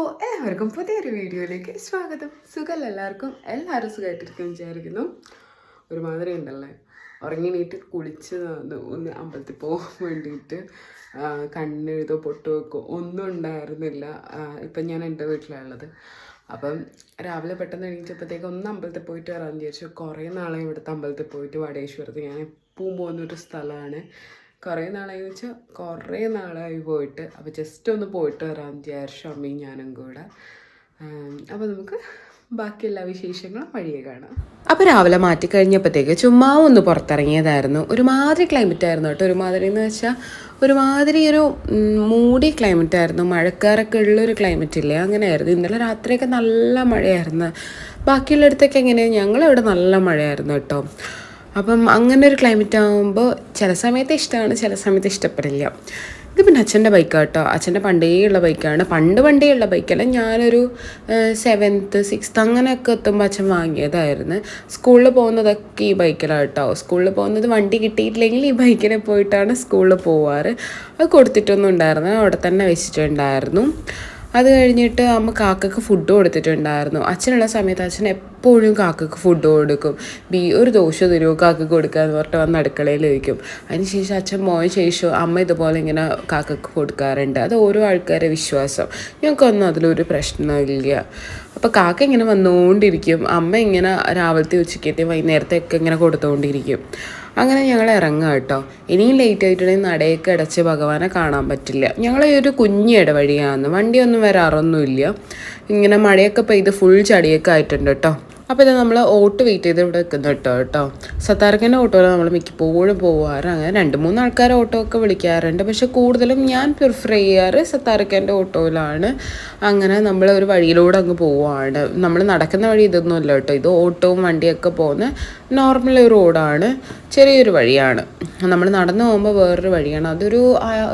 എല്ലാവർക്കും പുതിയൊരു വീഡിയോയിലേക്ക് സ്വാഗതം. സുഖമല്ല എല്ലാവർക്കും? എല്ലാവരും സുഖമായിട്ടിരിക്കും വിചാരിക്കുന്നു. ഒരുമാതിരി ഉണ്ടല്ലേ? ഉറങ്ങിണീറ്റ് കുളിച്ച് ഒന്ന് അമ്പലത്തിൽ പോകാൻ വേണ്ടിയിട്ട് കണ്ണെഴുതോ പൊട്ട് വെക്കോ ഒന്നും ഉണ്ടായിരുന്നില്ല. ഇപ്പം ഞാൻ എന്റെ വീട്ടിലാണുള്ളത്. അപ്പം രാവിലെ പെട്ടെന്ന് എണീറ്റപ്പോഴത്തേക്ക് ഒന്ന് അമ്പലത്തിൽ പോയിട്ട് വരാമെന്ന് വിചാരിച്ചു. കുറേ നാളെ ഇവിടുത്തെ അമ്പലത്തിൽ പോയിട്ട് വടേശ്വരത്ത് ഞാൻ എപ്പോഴും പോകുന്നൊരു സ്ഥലമാണ്. കുറേ നാളായി വെച്ചാൽ കുറേ നാളായി പോയിട്ട്. അപ്പോൾ ജസ്റ്റ് ഒന്ന് പോയിട്ട് വരാമെന്ന് വിചാരിച്ചു അമ്മയും ഞാനും കൂടെ. അപ്പോൾ നമുക്ക് ബാക്കി എല്ലാ വിശേഷങ്ങളും വഴിയെ കാണാം. അപ്പോൾ രാവിലെ മാറ്റി കഴിഞ്ഞപ്പോഴത്തേക്ക് ചുമ്മാ ഒന്ന് പുറത്തിറങ്ങിയതായിരുന്നു. ഒരുമാതിരി ക്ലൈമറ്റ് ആയിരുന്നു കേട്ടോ. ഒരുമാതിരി എന്ന് വെച്ചാൽ ഒരുമാതിരി ഒരു മൂടി ക്ലൈമറ്റ് ആയിരുന്നു. മഴക്കാരൊക്കെ ഉള്ളൊരു ക്ലൈമറ്റ് ഇല്ലേ? അങ്ങനെയായിരുന്നു. ഇന്നലെ രാത്രിയൊക്കെ നല്ല മഴയായിരുന്നു. ബാക്കിയുള്ളിടത്തൊക്കെ എങ്ങനെയാണ് ഞങ്ങളിവിടെ നല്ല മഴയായിരുന്നു കേട്ടോ. അപ്പം അങ്ങനെ ഒരു ക്ലൈമറ്റ് ആകുമ്പോൾ ചില സമയത്ത് ഇഷ്ടമാണ് ചില സമയത്ത് ഇഷ്ടപ്പെടില്ല. ഇത് പിന്നെ അച്ഛന്റെ ബൈക്കാണ് കേട്ടോ അച്ഛന്റെ പണ്ടേ ഉള്ള ബൈക്കാണ് പണ്ട് പണ്ടേ ഉള്ള ബൈക്കല്ല ഞാനൊരു സെവൻത്ത് സിക്സ്ത്ത് അങ്ങനെയൊക്കെ എത്തുമ്പോൾ അച്ഛൻ വാങ്ങിയതായിരുന്നു. സ്കൂളിൽ പോകുന്നതൊക്കെ ഈ ബൈക്കിലാണ് കേട്ടോ സ്കൂളിൽ പോകുന്നത് വണ്ടി കിട്ടിയിട്ടില്ലെങ്കിൽ ഈ ബൈക്കിനെ പോയിട്ടാണ് സ്കൂളിൽ പോവാറ്. അത് കൊടുത്തിട്ടൊന്നും ഉണ്ടായിരുന്നു അവിടെ തന്നെ വെച്ചിട്ടുണ്ടായിരുന്നു. അത് കഴിഞ്ഞിട്ട് അമ്മ കാക്കക്ക് ഫുഡ് കൊടുത്തിട്ടുണ്ടായിരുന്നു. അച്ഛനുള്ള സമയത്ത് അച്ഛൻ എപ്പോഴും കാക്കക്ക് ഫുഡ് കൊടുക്കും. ബി ഒരു ദോശ തരുമോ കാക്കക്ക് കൊടുക്കുക എന്ന് പറഞ്ഞിട്ട് വന്ന് അടുക്കളയിൽ വയ്ക്കും അതിനുശേഷം അച്ഛൻ പോയ ശേഷം അമ്മ ഇതുപോലെ ഇങ്ങനെ കാക്കക്ക് കൊടുക്കാറുണ്ട്. അത് ഓരോ ആൾക്കാരെ വിശ്വാസം. ഞങ്ങൾക്കൊന്നും അതിലൊരു പ്രശ്നമില്ല. അപ്പോൾ കാക്ക ഇങ്ങനെ വന്നുകൊണ്ടിരിക്കും അമ്മ ഇങ്ങനെ രാവിലത്തെ ഉച്ചക്കത്തെ വൈകുന്നേരത്തെ ഒക്കെ ഇങ്ങനെ കൊടുത്തുകൊണ്ടിരിക്കും അങ്ങനെ ഞങ്ങൾ ഇറങ്ങുക കേട്ടോ. ഇനിയും ലേറ്റ് ആയിട്ടുണ്ടെങ്കിൽ നടയൊക്കെ അടച്ച് ഭഗവാനെ കാണാൻ പറ്റില്ല. ഞങ്ങൾ ഈ ഒരു കുഞ്ഞി ഇടവഴിയാണ് വണ്ടിയൊന്നും വരാറൊന്നുമില്ല. ഇങ്ങനെ മഴയൊക്കെ പെയ്ത് ഫുൾ ചടിയൊക്കെ ആയിട്ടുണ്ട് കേട്ടോ. അപ്പോൾ ഇത് നമ്മൾ ഓട്ട് വെയിറ്റ് ചെയ്ത് ഇവിടെ നിൽക്കുന്നു കേട്ടോ കേട്ടോ. സത്താർക്കന്റെ ഓട്ടോയിൽ നമ്മൾ മിക്കപ്പോഴും പോവാറ്. അങ്ങനെ രണ്ട് മൂന്ന് ആൾക്കാർ ഓട്ടോ ഒക്കെ വിളിക്കാറുണ്ട്. പക്ഷെ കൂടുതലും ഞാൻ പ്രിഫർ ചെയ്യാറ് സത്താർക്കന്റെ ഓട്ടോയിലാണ്. അങ്ങനെ നമ്മൾ ഒരു വഴിയിലൂടെ അങ്ങ് പോവുകയാണ് നമ്മൾ നടക്കുന്ന വഴി ഇതൊന്നുമല്ല കേട്ടോ. ഇത് ഓട്ടോവും വണ്ടിയൊക്കെ പോകുന്ന നോർമൽ റോഡാണ്. ചെറിയൊരു വഴിയാണ്. നമ്മൾ നടന്നു പോകുമ്പോൾ വേറൊരു വഴിയാണ്. അതൊരു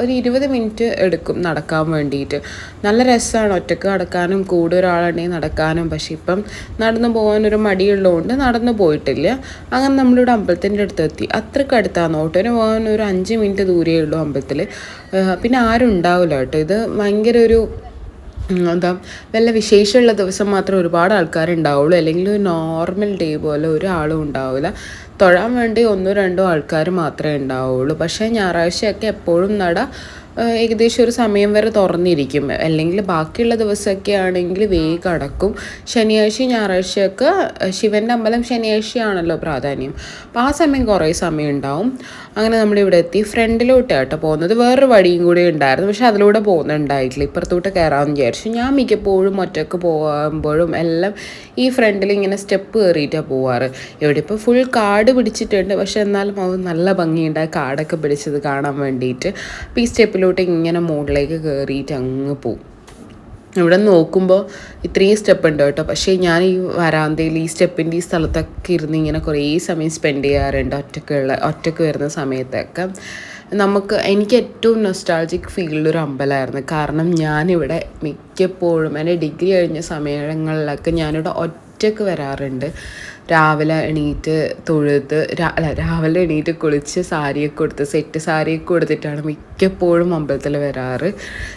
ഒരു ഇരുപത് മിനിറ്റ് എടുക്കും നടക്കാൻ വേണ്ടിയിട്ട്. നല്ല രസമാണ് ഒറ്റയ്ക്ക് നടക്കാനും കൂടെ ഒരാളുണ്ടെങ്കിൽ നടക്കാനും. പക്ഷെ ഇപ്പം നടന്നു പോകാനൊരു മടിയുള്ളതുകൊണ്ട് നടന്നു പോയിട്ടില്ല. അങ്ങനെ നമ്മളിവിടെ അമ്പലത്തിന്റെ അടുത്ത് എത്തി അത്രയ്ക്ക് അടുത്താണ് ഓട്ടോന് പോകാൻ ഒരു അഞ്ച് മിനിറ്റ് ദൂരേ ഉള്ളൂ അമ്പലത്തിൽ പിന്നെ ആരും ഉണ്ടാവില്ല കേട്ടോ. ഇത് ഭയങ്കര ഒരു എന്താ വല്ല വിശേഷമുള്ള ദിവസം മാത്രം ഒരുപാട് ആൾക്കാരുണ്ടാവുള്ളൂ അല്ലെങ്കിൽ ഒരു നോർമൽ ഡേ പോലെ ഒരാളും ഉണ്ടാവില്ല. തൊഴാൻ വേണ്ടി ഒന്നോ രണ്ടോ ആൾക്കാർ മാത്രമേ ഉണ്ടാവുള്ളൂ. പക്ഷേ ഞായറാഴ്ചയൊക്കെ എപ്പോഴും നട ഏകദേശം ഒരു സമയം വരെ തുറന്നിരിക്കും. അല്ലെങ്കിൽ ബാക്കിയുള്ള ദിവസമൊക്കെ ആണെങ്കിൽ വേഗം അടക്കും. ശനിയാഴ്ച ഞായറാഴ്ചയൊക്കെ ശിവന്റെ അമ്പലം ശനിയാഴ്ചയാണല്ലോ പ്രാധാന്യം. അപ്പോൾ ആ സമയം കുറേ സമയം ഉണ്ടാവും. അങ്ങനെ നമ്മളിവിടെ എത്തി. ഫ്രണ്ടിലോട്ട് കേട്ടോ പോകുന്നത്. വേറൊരു വഴിയും കൂടി ഉണ്ടായിരുന്നു. പക്ഷെ അതിലൂടെ പോകുന്നുണ്ടായിട്ടില്ല ഇപ്പുറത്തോട്ട് കയറാമെന്ന് വിചാരിച്ചു. ഞാൻ മിക്കപ്പോഴും ഒറ്റയ്ക്ക് പോകുമ്പോഴും എല്ലാം ഈ ഫ്രണ്ടിൽ ഇങ്ങനെ സ്റ്റെപ്പ് കയറിയിട്ടാണ് പോവാറ്. ഇവിടെ ഇപ്പോൾ ഫുൾ കാട് പിടിച്ചിട്ടുണ്ട്. പക്ഷെ എന്നാലും അത് നല്ല ഭംഗിയുണ്ട് ആ കാടൊക്കെ പിടിച്ചത് കാണാൻ വേണ്ടിയിട്ട്. അപ്പോൾ ഈ സ്റ്റെപ്പിലോട്ട് ഇങ്ങനെ മുകളിലേക്ക് കയറിയിട്ട് അങ്ങ് പോവും. ഇവിടെ നോക്കുമ്പോൾ ഇത്രയും സ്റ്റെപ്പ് ഉണ്ട് കേട്ടോ. പക്ഷേ ഞാൻ ഈ വരാന്തയിൽ ഈ സ്റ്റെപ്പിന്റെ ഈ സ്ഥലത്തൊക്കെ ഇരുന്ന് ഇങ്ങനെ കുറേ സമയം സ്പെൻഡ് ചെയ്യാറുണ്ട്. ഒറ്റക്കുള്ള ഒറ്റയ്ക്ക് വരുന്ന സമയത്തൊക്കെ. നമുക്ക് എനിക്ക് ഏറ്റവും നൊസ്റ്റാൾജിക് ഫീലുള്ളൊരു അമ്പലമായിരുന്നു. കാരണം ഞാനിവിടെ മിക്കപ്പോഴും എന്റെ ഡിഗ്രി കഴിഞ്ഞ സമയങ്ങളിലൊക്കെ ഞാനിവിടെ ഒറ്റയ്ക്ക് വരാറുണ്ട്. രാവിലെ എണീറ്റ് തൊഴുത് അല്ല രാവിലെ എണീറ്റ് കുളിച്ച് സാരിയൊക്കെ കൊടുത്ത് സെറ്റ് സാരിയൊക്കെ കൊടുത്തിട്ടാണ് മിക്കപ്പോഴും അമ്പലത്തിൽ വരാറ്.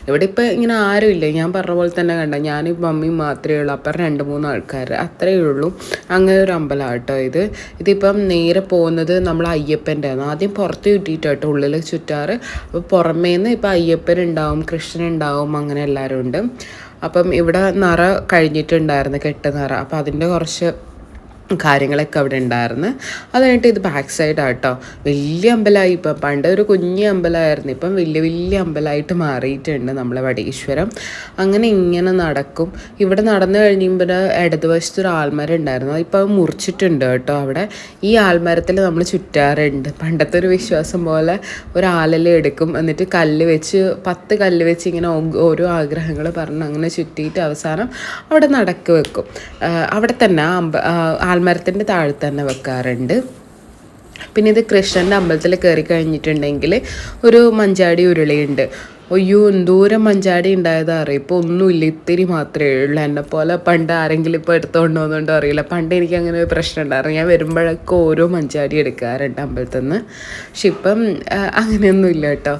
ഇവിടെ ഇപ്പോൾ ഇങ്ങനെ ആരുമില്ല ഞാൻ പറഞ്ഞ പോലെ തന്നെ കണ്ട ഞാൻ മമ്മിയും മാത്രമേ ഉള്ളൂ. അപ്പം രണ്ട് മൂന്ന് ആൾക്കാർ അത്രയേ ഉള്ളൂ. അങ്ങനെ ഒരു അമ്പലമാണ് കേട്ടോ ഇത്. ഇതിപ്പം നേരെ പോകുന്നത് നമ്മൾ അയ്യപ്പന്റെ ആണ് ആദ്യം പുറത്ത് കിട്ടിയിട്ട് കേട്ടോ ഉള്ളിൽ ചുറ്റാറ്. അപ്പോൾ പുറമേന്ന് ഇപ്പം അയ്യപ്പൻ ഉണ്ടാവും കൃഷ്ണൻ ഉണ്ടാവും അങ്ങനെ എല്ലാവരും ഉണ്ട്. അപ്പം ഇവിടെ നിറ കഴിഞ്ഞിട്ടുണ്ടായിരുന്നു കെട്ട് നിറ. അപ്പം അതിന്റെ കുറച്ച് കാര്യങ്ങളൊക്കെ അവിടെ ഉണ്ടായിരുന്നു. അത് കഴിഞ്ഞിട്ട് ഇത് ബാക്ക് സൈഡാണ് കേട്ടോ വലിയ അമ്പലമായി. ഇപ്പം പണ്ട് ഒരു കുഞ്ഞു അമ്പലമായിരുന്നു. ഇപ്പം വലിയ വലിയ അമ്പലമായിട്ട് മാറിയിട്ടുണ്ട് നമ്മളെ വടീശ്വരം. അങ്ങനെ ഇങ്ങനെ നടക്കും. ഇവിടെ നടന്നു കഴിയുമ്പോൾ ഇടതുവശത്തൊരു ആൽമരം ഉണ്ടായിരുന്നു. ഇപ്പം മുറിച്ചിട്ടുണ്ട് കേട്ടോ അവിടെ. ഈ ആൽമരത്തിൽ നമ്മൾ ചുറ്റാറുണ്ട്. പണ്ടത്തെ ഒരു വിശ്വാസം പോലെ ഒരു ആലല എടുക്കും. എന്നിട്ട് കല്ല് വെച്ച് പത്ത് കല്ല് വെച്ച് ഇങ്ങനെ ഓരോ ആഗ്രഹങ്ങൾ പറഞ്ഞ് അങ്ങനെ ചുറ്റിയിട്ട് അവസാനം അവിടെ നടക്ക് വെക്കും. അവിടെ തന്നെ ആ ആൽമരത്തിന്റെ താഴെ തന്നെ വെക്കാറുണ്ട്. പിന്നെ ഇത് കൃഷ്ണന്റെ അമ്പലത്തിൽ കയറി കഴിഞ്ഞിട്ടുണ്ടെങ്കിൽ ഒരു മഞ്ചാടി ഉരുളിയുണ്ട്. അയ്യോ എന്തോരം മഞ്ചാടി ഉണ്ടായതാ അറിയാം? ഇപ്പോൾ ഒന്നുമില്ല ഇത്തിരി മാത്രമേ ഉള്ളൂ. എന്നെ പോലെ പണ്ട് ആരെങ്കിലും ഇപ്പോൾ എടുത്തുകൊണ്ട് അറിയില്ല. പണ്ട് എനിക്ക് അങ്ങനെ ഒരു പ്രശ്നം ഉണ്ടായിരുന്നു. ഞാൻ വരുമ്പോഴൊക്കെ ഓരോ മഞ്ചാടി എടുക്കാറുണ്ട് അമ്പലത്തിൽ നിന്ന് പക്ഷെ ഇപ്പം അങ്ങനെയൊന്നുമില്ല കേട്ടോ.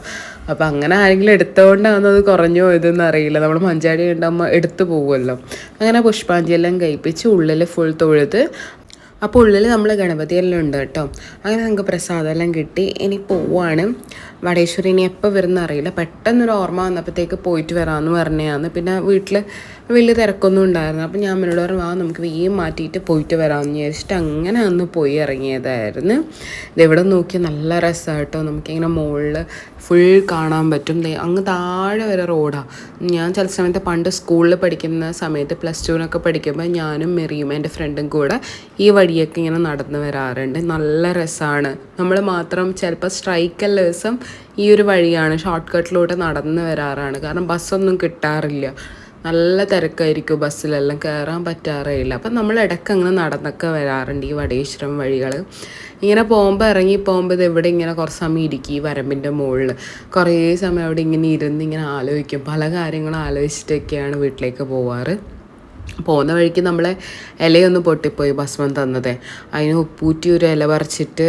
അപ്പോൾ അങ്ങനെ ആരെങ്കിലും എടുത്തുകൊണ്ടാണ് അത് കുറഞ്ഞു പോയതെന്ന് അറിയില്ല. നമ്മൾ മഞ്ചാടി ഉണ്ടാകുമ്പോൾ എടുത്തു പോകുമല്ലോ അങ്ങനെ പുഷ്പാഞ്ജലി എല്ലാം കഴിപ്പിച്ച് ഉള്ളിൽ ഫുൾ തൊഴുത് അപ്പോൾ ഉള്ളിൽ നമ്മൾ ഗണപതി എല്ലാം ഉണ്ട് കേട്ടോ. അങ്ങനെ നമുക്ക് പ്രസാദം എല്ലാം കിട്ടി. ഇനി പോവാണ്. വടേശ്വരി ഇനി എപ്പോൾ വരുന്ന അറിയില്ല. പെട്ടെന്നൊരു ഓർമ്മ വന്നപ്പോഴത്തേക്ക് പോയിട്ട് വരാമെന്ന് പറഞ്ഞതാണ്. പിന്നെ വീട്ടിൽ വലിയ തിരക്കൊന്നും ഉണ്ടായിരുന്നു അപ്പോൾ ഞാൻ എന്നോട് പറഞ്ഞു ആ നമുക്ക് വേഗം മാറ്റിയിട്ട് പോയിട്ട് വരാമെന്ന് വിചാരിച്ചിട്ട് അങ്ങനെ അന്ന് പോയി ഇറങ്ങിയതായിരുന്നു. ഇതെവിടെ നോക്കിയാൽ നല്ല രസമായിട്ടോ നമുക്കിങ്ങനെ മുകളിൽ ഫുൾ കാണാൻ പറ്റും. അങ്ങ് താഴെ വരെ റോഡാണ് ഞാൻ ചില സമയത്ത് പണ്ട് സ്കൂളിൽ പഠിക്കുന്ന സമയത്ത് പ്ലസ് ടുവിനൊക്കെ പഠിക്കുമ്പോൾ ഞാനും മെറിയും എന്റെ ഫ്രണ്ടും കൂടെ ഈ വഴിയൊക്കെ ഇങ്ങനെ നടന്നു വരാറുണ്ട്. നല്ല രസമാണ് നമ്മൾ മാത്രം ചിലപ്പോൾ സ്ട്രൈക്കല്ല ദിവസം ഈ ഒരു വഴിയാണ് ഷോർട്ട് കട്ടിലൂടെ നടന്നു വരാറാണ്. കാരണം ബസ്സൊന്നും കിട്ടാറില്ല. നല്ല തിരക്കായിരിക്കും ബസ്സിലെല്ലാം കയറാൻ പറ്റാറേയില്ല. അപ്പം നമ്മൾ ഇടയ്ക്ക് അങ്ങനെ നടന്നൊക്കെ വരാറുണ്ട് ഈ വടേശ്വരം വഴികൾ ഇങ്ങനെ പോകുമ്പോൾ ഇറങ്ങി പോകുമ്പോൾ ഇത് എവിടെ ഇങ്ങനെ കുറച്ച് സമയം ഇരിക്കും ഈ വരമ്പിന്റെ മുകളിൽ കുറേ സമയം അവിടെ ഇങ്ങനെ ഇരുന്ന് ഇങ്ങനെ ആലോചിക്കും. പല കാര്യങ്ങളും ആലോചിച്ചിട്ടൊക്കെയാണ് വീട്ടിലേക്ക് പോവാറ്. പോകുന്ന വഴിക്ക് നമ്മളെ ഇലയൊന്ന് പൊട്ടിപ്പോയി ഭസ്മം തന്നത്. അതിന് ഉപ്പൂറ്റി ഒരു ഇല പറിച്ചിട്ട്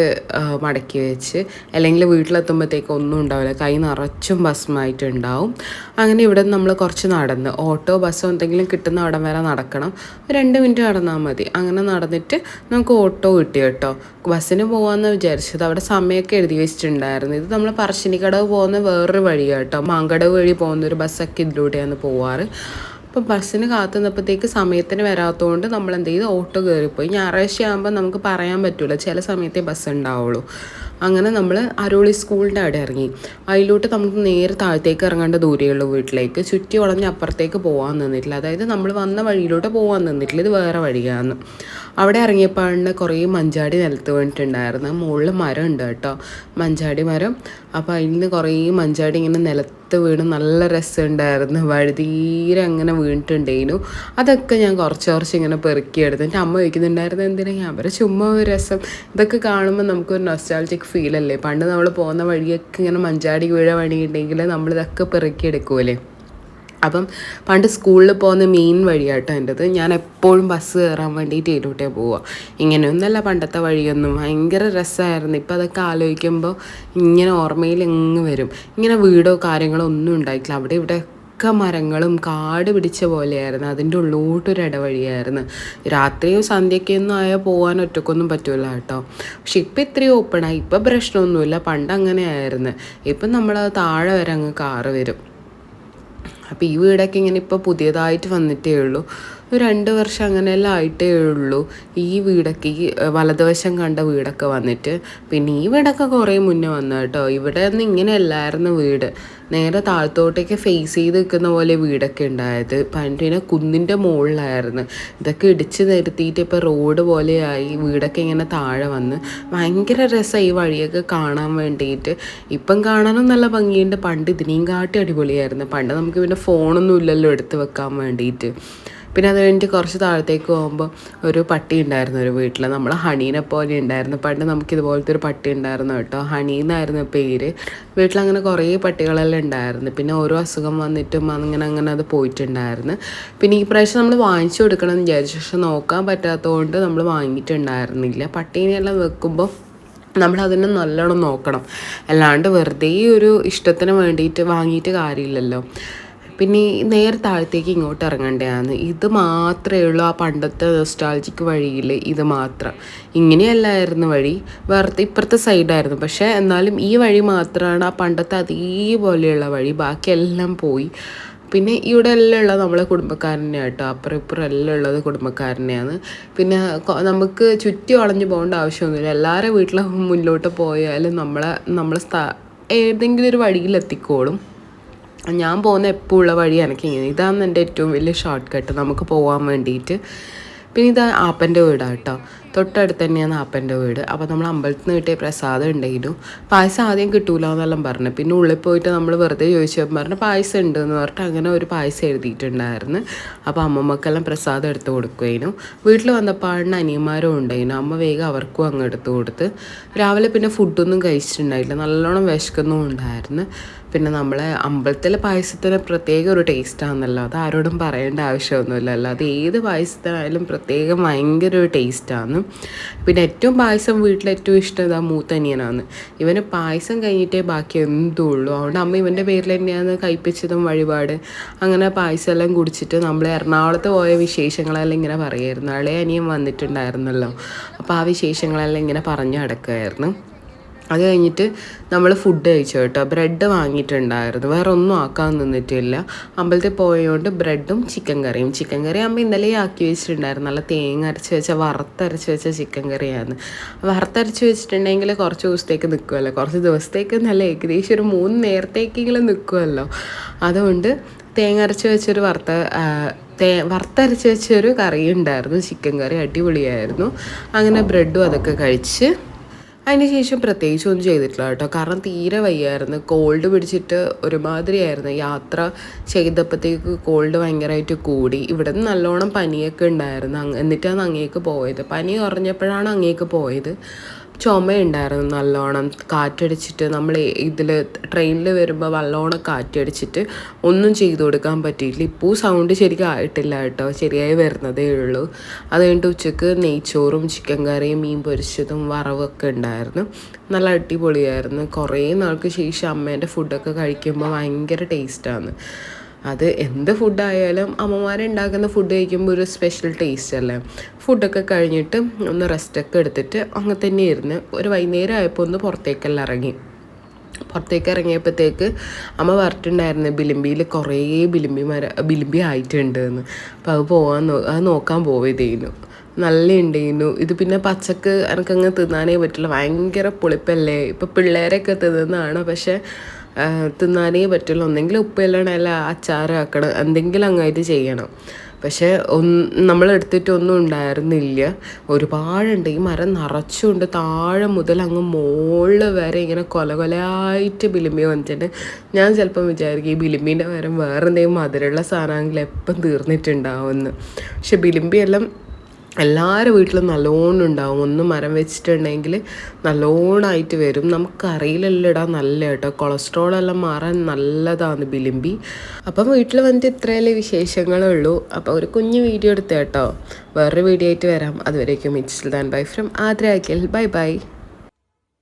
മടക്കി വെച്ച് അല്ലെങ്കിൽ വീട്ടിലെത്തുമ്പോഴത്തേക്ക് ഒന്നും ഉണ്ടാവില്ല. കൈ നിറച്ചും ഭസ്മമായിട്ടുണ്ടാവും. അങ്ങനെ ഇവിടെ നമ്മൾ കുറച്ച് നടന്ന് ഓട്ടോ ബസ്സോ എന്തെങ്കിലും കിട്ടുന്ന അവിടം വരെ നടക്കണം. രണ്ട് മിനിറ്റ് നടന്നാൽ മതി. അങ്ങനെ നടന്നിട്ട് നമുക്ക് ഓട്ടോ കിട്ടി കേട്ടോ. ബസ്സിന് പോകാമെന്ന് വിചാരിച്ചത് അവിടെ സമയമൊക്കെ എഴുതി വെച്ചിട്ടുണ്ടായിരുന്നു. ഇത് നമ്മൾ പറശ്ശിനിക്കടവ് പോകുന്ന വേറൊരു വഴിയാണ് കേട്ടോ. മാങ്കടവ് വഴി പോകുന്ന ഒരു ബസ്സൊക്കെ ഇതിലൂടെയാണ് പോവാറ്. അപ്പോൾ ബസ്സിന് കാത്തു നിന്നപ്പോഴത്തേക്ക് സമയത്തിന് വരാത്തതുകൊണ്ട് നമ്മൾ എന്ത് ചെയ്തു ഓട്ടോ കയറിപ്പോയി. ഞായറാഴ്ച ആകുമ്പോൾ നമുക്ക് പറയാൻ പറ്റില്ല ചില സമയത്തേ ബസ് ഉണ്ടാവുള്ളൂ അങ്ങനെ നമ്മൾ അരോളി സ്കൂളിന്റെ അവിടെ ഇറങ്ങി. അതിലോട്ട് നമുക്ക് നേരെ താഴത്തേക്ക് ഇറങ്ങേണ്ട ദൂരെയുള്ളൂ വീട്ടിലേക്ക്. ചുറ്റി വളഞ്ഞ് അപ്പുറത്തേക്ക് പോകാൻ നിന്നിട്ടില്ല. അതായത് നമ്മൾ വന്ന വഴിയിലോട്ട് പോകാൻ നിന്നിട്ടില്ല. ഇത് വേറെ വഴിയാണ് അവിടെ ഇറങ്ങിയപ്പോഴാണ് കുറേ മഞ്ചാടി നിലത്ത് വീണിട്ടുണ്ടായിരുന്നു. മുകളിൽ മരം ഉണ്ട് കേട്ടോ മഞ്ചാടി മരം. അപ്പോൾ അതിൽ നിന്ന് കുറേ മഞ്ചാടി ഇങ്ങനെ നിലത്ത് വീണ് നല്ല രസമുണ്ടായിരുന്നു. വഴുതീരെ അങ്ങനെ വീണിട്ടുണ്ടേനു. അതൊക്കെ ഞാൻ കുറച്ച് കുറച്ച് ഇങ്ങനെ പെറുക്കിയെടുത്ത്. എന്റെ അമ്മ വയ്ക്കുന്നുണ്ടായിരുന്നു എന്തിനാ പറയും ചുമ്മാ ഒരു രസം? ഇതൊക്കെ കാണുമ്പോൾ നമുക്കൊരു നൊസ്റ്റാൾജിക് ഫീലല്ലേ പണ്ട് നമ്മൾ പോകുന്ന വഴിയൊക്കെ ഇങ്ങനെ മഞ്ചാടി വീഴ വഴിയുണ്ടെങ്കിൽ നമ്മളിതൊക്കെ പെറുക്കിയെടുക്കുമല്ലേ അപ്പം പണ്ട് സ്കൂളിൽ പോകുന്ന മെയിൻ വഴിയാട്ടോ എന്റെത്. ഞാൻ എപ്പോഴും ബസ് കയറാൻ വേണ്ടിയിട്ട് ഇരുട്ടേ പോവുക ഇങ്ങനെയൊന്നല്ല പണ്ടത്തെ വഴിയൊന്നും. ഭയങ്കര രസമായിരുന്നു ഇപ്പം അതൊക്കെ ആലോചിക്കുമ്പോൾ ഇങ്ങനെ ഓർമ്മയിൽ എങ്ങ് വരും. ഇങ്ങനെ വീടോ കാര്യങ്ങളോ ഒന്നും ഉണ്ടായിട്ടില്ല. അവിടെ ഇവിടെ ഒക്കെ മരങ്ങളും കാട് പിടിച്ച പോലെയായിരുന്നു. അതിന്റെ ഉള്ളോട്ടൊരു ഇടവഴിയായിരുന്നു. രാത്രിയോ സന്ധ്യയ്ക്കൊന്നും ആയാൽ പോകാൻ ഒറ്റക്കൊന്നും പറ്റില്ല കേട്ടോ. പക്ഷെ ഇപ്പം ഇത്രയും ഓപ്പണായി ഇപ്പം പ്രശ്നമൊന്നുമില്ല. പണ്ട് അങ്ങനെ ആയിരുന്നു ഇപ്പം നമ്മൾ താഴെ വരെ അങ്ങ് കാറ് വരും. അപ്പോൾ ഈ വീടൊക്കെ ഇങ്ങനെ ഇപ്പോൾ പുതിയതായിട്ട് വന്നിട്ടേ ഉള്ളൂ. ഒരു രണ്ട് വർഷം അങ്ങനെയെല്ലാം ആയിട്ടേ ഉള്ളൂ. ഈ വീടൊക്കെ ഈ വലതുവശം കണ്ട വീടൊക്കെ വന്നിട്ട് പിന്നെ ഈ വീടൊക്കെ കുറേ മുന്നേ വന്നു കേട്ടോ. ഇവിടെ ഒന്നും ഇങ്ങനെ അല്ലായിരുന്നു വീട്. നേരെ താഴത്തോട്ടേക്ക് ഫേസ് ചെയ്ത് നിൽക്കുന്ന പോലെ വീടൊക്കെ ഉണ്ടായത്. പിന്നെ കുന്നിന്റെ മുകളിലായിരുന്നു. ഇതൊക്കെ ഇടിച്ച് നിരത്തിയിട്ട് ഇപ്പോൾ റോഡ് പോലെയായി. വീടൊക്കെ ഇങ്ങനെ താഴെ വന്ന് ഭയങ്കര രസം ഈ വഴിയൊക്കെ കാണാൻ വേണ്ടിയിട്ട്. ഇപ്പം കാണാനും നല്ല ഭംഗിയുണ്ട്. പണ്ട് ഇതിനെയും കാട്ടി അടിപൊളിയായിരുന്നു. പണ്ട് നമുക്ക് പിന്നെ ഫോണൊന്നും ഇല്ലല്ലോ എടുത്ത് വെക്കാൻ വേണ്ടിയിട്ട്. പിന്നെ അത് കഴിഞ്ഞിട്ട് കുറച്ച് താഴത്തേക്ക് പോകുമ്പോൾ ഒരു പട്ടി ഉണ്ടായിരുന്നു ഒരു വീട്ടിൽ നമ്മൾ ഹണീനെ പോലെ ഉണ്ടായിരുന്നു. പണ്ട് നമുക്ക് ഇതുപോലത്തെ ഒരു പട്ടി ഉണ്ടായിരുന്നു കേട്ടോ. ഹണി എന്നായിരുന്നു പേര്. വീട്ടിലങ്ങനെ കുറേ പട്ടികളെല്ലാം ഉണ്ടായിരുന്നു. പിന്നെ ഓരോ അസുഖം വന്നിട്ടും അങ്ങനെ അങ്ങനെ അത് പോയിട്ടുണ്ടായിരുന്നു. പിന്നെ ഈ പ്രാവശ്യം നമ്മൾ വാങ്ങിച്ചു കൊടുക്കണം എന്ന് വിചാരിച്ചു. പക്ഷെ നോക്കാൻ പറ്റാത്തതുകൊണ്ട് നമ്മൾ വാങ്ങിയിട്ടുണ്ടായിരുന്നില്ല. പട്ടീനെല്ലാം വെക്കുമ്പോൾ നമ്മൾ അതിനെ നല്ലോണം നോക്കണം. അല്ലാണ്ട് വെറുതെ ഒരു ഇഷ്ടത്തിന് വേണ്ടിയിട്ട് വാങ്ങിയിട്ട് കാര്യമില്ലല്ലോ. പിന്നെ നേരെ താഴത്തേക്ക് ഇങ്ങോട്ട് ഇറങ്ങേണ്ടതാണ് ഇത് മാത്രമേ ഉള്ളൂ ആ പണ്ടത്തെ നൊസ്റ്റാൾജിക്ക് വഴിയിൽ ഇത് മാത്രം. ഇങ്ങനെയല്ലായിരുന്നു വഴി. വേറെ ഇപ്പുറത്തെ സൈഡായിരുന്നു പക്ഷേ എന്നാലും ഈ വഴി മാത്രമാണ് ആ പണ്ടത്തെ അതേപോലെയുള്ള വഴി. ബാക്കിയെല്ലാം പോയി. പിന്നെ ഇവിടെ എല്ലാം ഉള്ളത് നമ്മളെ കുടുംബക്കാരനെ കേട്ടോ. അപ്പുറം ഇപ്പുറം എല്ലാം ഉള്ളത് കുടുംബക്കാരനെയാണ് പിന്നെ നമുക്ക് ചുറ്റി വളഞ്ഞു പോകേണ്ട ആവശ്യമൊന്നുമില്ല. എല്ലാവരുടെ വീട്ടിലും മുന്നോട്ട് പോയാലും നമ്മളെ നമ്മളെ സ്ഥ ഏതെങ്കിലും ഒരു വഴിയിൽ എത്തിക്കോളും ഞാൻ പോകുന്ന എപ്പോൾ ഉള്ള വഴി എനിക്ക് ഇങ്ങനെ ഇതാണ് എന്റെ ഏറ്റവും വലിയ ഷോർട്ട് കട്ട് നമുക്ക് പോകാൻ വേണ്ടിയിട്ട്. പിന്നെ ഇത് ആപ്പന്റെ വീടാണ് കേട്ടോ. തൊട്ടടുത്ത് തന്നെയാണ് ആപ്പന്റെ വീട്. അപ്പോൾ നമ്മൾ അമ്പലത്തിൽ നിന്ന് കിട്ടിയ പ്രസാദം ഉണ്ടെങ്കിലും പായസം ആദ്യം കിട്ടൂല എന്നെല്ലാം പറഞ്ഞു. പിന്നെ ഉള്ളിൽ പോയിട്ട് നമ്മൾ വെറുതെ ചോദിച്ചപ്പോൾ പറഞ്ഞു പായസം ഉണ്ട് എന്ന് പറഞ്ഞിട്ട് അങ്ങനെ ഒരു പായസം എഴുതിയിട്ടുണ്ടായിരുന്നു. അപ്പോൾ അമ്മമ്മക്കെല്ലാം പ്രസാദം എടുത്ത് കൊടുക്കുമായിരുന്നു വീട്ടിൽ വന്നപ്പോഴാണ് അനിയന്മാരും ഉണ്ടായിരുന്നു. അമ്മ വേഗം അവർക്കും അങ്ങ് എടുത്ത് കൊടുത്ത് രാവിലെ പിന്നെ ഫുഡൊന്നും കഴിച്ചിട്ടുണ്ടായില്ല. നല്ലോണം വിശക്കുന്നും ഉണ്ടായിരുന്നു. പിന്നെ നമ്മളെ അമ്പലത്തിലെ പായസത്തിന് പ്രത്യേക ഒരു ടേസ്റ്റാണെന്നല്ലോ അത് ആരോടും പറയേണ്ട ആവശ്യമൊന്നുമില്ലല്ലോ അത് ഏത് പായസത്തിനായാലും പ്രത്യേകം ഭയങ്കര ഒരു ടേസ്റ്റാണ്. പിന്നെ ഏറ്റവും പായസം വീട്ടിൽ ഏറ്റവും ഇഷ്ടം ഇതാ മൂത്തനിയനാണ്. ഇവന് പായസം കഴിഞ്ഞിട്ടേ ബാക്കി എന്തും ഉള്ളൂ അതുകൊണ്ട് അമ്മ ഇവന്റെ പേരിൽ തന്നെയാണ് കഴിപ്പിച്ചതും വഴിപാട്. അങ്ങനെ പായസം എല്ലാം കുടിച്ചിട്ട് നമ്മൾ എറണാകുളത്ത് പോയ വിശേഷങ്ങളെല്ലാം ഇങ്ങനെ പറയായിരുന്നു. അളേ അനിയൻ വന്നിട്ടുണ്ടായിരുന്നല്ലോ. അപ്പോൾ ആ വിശേഷങ്ങളെല്ലാം ഇങ്ങനെ പറഞ്ഞു നടക്കുമായിരുന്നു അത് കഴിഞ്ഞിട്ട് നമ്മൾ ഫുഡ് കഴിച്ചു കേട്ടോ. ബ്രെഡ് വാങ്ങിയിട്ടുണ്ടായിരുന്നു. വേറെ ഒന്നും ആക്കാൻ നിന്നിട്ടില്ല. അമ്പലത്തിൽ പോയതുകൊണ്ട് ബ്രെഡും ചിക്കൻ കറിയും. ചിക്കൻ കറി ആകുമ്പോൾ ഇന്നലെ ആക്കി വെച്ചിട്ടുണ്ടായിരുന്നു. നല്ല തേങ്ങ അരച്ച് വെച്ച വറുത്തരച്ച് വെച്ച ചിക്കൻ കറിയാണ് വറുത്തരച്ച് വെച്ചിട്ടുണ്ടെങ്കിൽ കുറച്ച് ദിവസത്തേക്ക് നിൽക്കുമല്ലോ കുറച്ച് ദിവസത്തേക്ക് നല്ല ഏകദേശം ഒരു മൂന്ന് നേരത്തേക്കെങ്കിലും നിൽക്കുമല്ലോ അതുകൊണ്ട് തേങ്ങ അരച്ച് വെച്ചൊരു വറുത്ത തേ വറുത്തരച്ച് വെച്ചൊരു കറി ഉണ്ടായിരുന്നു ചിക്കൻ കറി അടിപൊളിയായിരുന്നു. അങ്ങനെ ബ്രെഡും അതൊക്കെ കഴിച്ച് അതിന് ശേഷം പ്രത്യേകിച്ച് ഒന്നും ചെയ്തിട്ടില്ല കേട്ടോ. കാരണം തീരെ വയ്യായിരുന്നു. കോൾഡ് പിടിച്ചിട്ട് ഒരുമാതിരിയായിരുന്നു. യാത്ര ചെയ്തപ്പോഴത്തേക്ക് കോൾഡ് ഭയങ്കരമായിട്ട് കൂടി. ഇവിടെ നിന്ന് നല്ലോണം പനിയൊക്കെ ഉണ്ടായിരുന്നു. എന്നിട്ടാണ് അങ്ങേക്ക് പോയത്. പനി കുറഞ്ഞപ്പോഴാണ് അങ്ങേക്ക് പോയത്. ചുമയുണ്ടായിരുന്നു നല്ലോണം. കാറ്റടിച്ചിട്ട് നമ്മൾ ഇതിൽ ട്രെയിനിൽ വരുമ്പോൾ നല്ലോണം കാറ്റടിച്ചിട്ട് ഒന്നും ചെയ്തു കൊടുക്കാൻ പറ്റിയിട്ടില്ല. ഇപ്പോൾ സൗണ്ട് ശരിക്കും ആയിട്ടില്ല കേട്ടോ. ശരിയായി വരുന്നതേ ഉള്ളൂ. അത് കഴിഞ്ഞിട്ട് ഉച്ചയ്ക്ക് നെയ്ച്ചോറും ചിക്കൻ കറിയും മീൻ പൊരിച്ചതും വറവൊക്കെ ഉണ്ടായിരുന്നു. നല്ല അടിപൊളിയായിരുന്നു. കുറേ നാൾക്ക് ശേഷം അമ്മേന്റെ ഫുഡൊക്കെ കഴിക്കുമ്പോൾ ഭയങ്കര ടേസ്റ്റാണ് അത് എന്ത് ഫുഡായാലും അമ്മമാരുണ്ടാക്കുന്ന ഫുഡ് കഴിക്കുമ്പോൾ ഒരു സ്പെഷ്യൽ ടേസ്റ്റ് അല്ലേ? ഫുഡൊക്കെ കഴിഞ്ഞിട്ട് ഒന്ന് റെസ്റ്റൊക്കെ എടുത്തിട്ട് അങ്ങനെ തന്നെ ഇരുന്ന് ഒരു വൈകുന്നേരം ആയപ്പോൾ ഒന്ന് പുറത്തേക്കെല്ലാം ഇറങ്ങി. പുറത്തേക്ക് ഇറങ്ങിയപ്പോഴത്തേക്ക് അമ്മ പറഞ്ഞിട്ടുണ്ടായിരുന്നു ബിലിമ്പിയിൽ കുറേ ബിലിമ്പിമാര ബിലിമ്പി ആയിട്ടുണ്ട് എന്ന്. അപ്പോൾ അത് പോകാൻ അത് നോക്കാൻ പോയതേനു. നല്ല ഉണ്ടായിരുന്നു ഇത് പിന്നെ പച്ചക്ക് എനിക്കങ്ങ് തിന്നാനേ പറ്റില്ല. ഭയങ്കര പുളിപ്പല്ലേ? ഇപ്പം പിള്ളേരൊക്കെ തിന്നുന്നതാണ്? പക്ഷേ തിന്നാനേ പറ്റുള്ളൂ. ഒന്നെങ്കിൽ ഉപ്പില്ലാണ്ട് അല്ല അച്ചാറാക്കണം. എന്തെങ്കിലും അങ്ങായിട്ട് ചെയ്യണം. പക്ഷേ ഒന്ന് നമ്മൾ എടുത്തിട്ട് ഒന്നും ഉണ്ടായിരുന്നില്ല. ഒരുപാടുണ്ട്. ഈ മരം നിറച്ചുകൊണ്ട് താഴെ മുതൽ അങ്ങ് മോൾ വരെ ഇങ്ങനെ കൊല കൊലയായിട്ട് ബിലിമി വന്നിട്ടുണ്ട്. ഞാൻ ചിലപ്പം വിചാരിക്കും ഈ ബിലിമീന്റെ മരം വേറെ എന്തെങ്കിലും മധുരമുള്ള സാധനമാണെങ്കിൽ എപ്പം തീർന്നിട്ടുണ്ടാവുമെന്ന്. പക്ഷെ ബിലിമ്പിയെല്ലാം എല്ലാവരുടെ വീട്ടിലും നല്ലോണം ഉണ്ടാവും. ഒന്ന് മരം വെച്ചിട്ടുണ്ടെങ്കിൽ നല്ലോണമായിട്ട് വരും. നമുക്കറിയില്ലല്ലോ ഇടാൻ നല്ല കേട്ടോ. കൊളസ്ട്രോൾ എല്ലാം മാറാൻ നല്ലതാണ് ബിലിമ്പി. അപ്പം വീട്ടിൽ വന്നിട്ട് ഇത്രയല്ലേ വിശേഷങ്ങളുള്ളൂ. അപ്പോൾ ഒരു കുഞ്ഞു വീഡിയോ എടുത്ത് കേട്ടോ. വേറൊരു വീഡിയോ ആയിട്ട് വരാം. അതുവരേക്കും it's than bye from Aadra bye bye